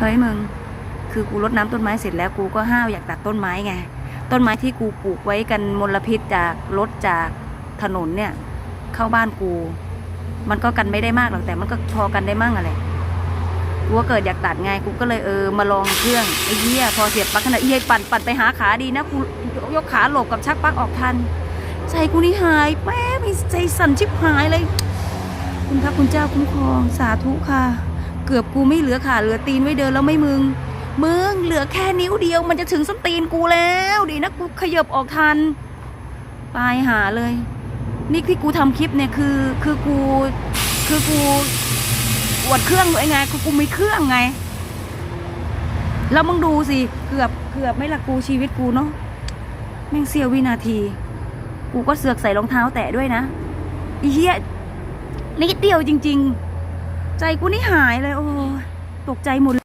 เฮ้ยมึง คือกูรดน้ำต้นไม้เสร็จแล้วกูก็ห้าวอยากตัดต้นไม้ไง ต้นไม้ที่กูปลูกไว้กันมลพิษจากรถจากถนนเนี่ย เข้าบ้านกู มันก็กันไม่ได้มากหรอกแต่มันก็พอกันได้มั่งอะไรกูก็เกิดอยากตัดไงกูก็เลยเออมาลองเครื่องไอ้เหี้ยพอเสียบปลั๊กขนาดเหี้ยปั่นปั่นไปหาขาดีนะกูยกขาหลบกับชักปลั๊กออกทันใจกูนี่หายแป๊บใจสั่นชิบหายเลย คุณพระคุณเจ้าคุ้มครองสาธุค่ะ เกือบกูไม่เหลือขาเหลือตีนไว้เดินแล้วไม่มึง มึงเหลือแค่นิ้วเดียวมันจะถึงส้นตีนกูแล้ว ดีนะกูขยบออกทัน ตายหาเลย นี่ที่กูทำคลิปเนี่ยคือคือกูคือกูอวดเครื่องตัวเองไงคือกูมีเครื่องไง แล้วมึงดูสิเกือบเกือบไม่ละกูชีวิตกูเนาะแม่งเสียววินาที กูก็เสือกใส่รองเท้าแตะด้วยนะอีเหี้ยนิดเดียวจริง ๆ ใจกูนี่หายเลย โอ้ตกใจหมด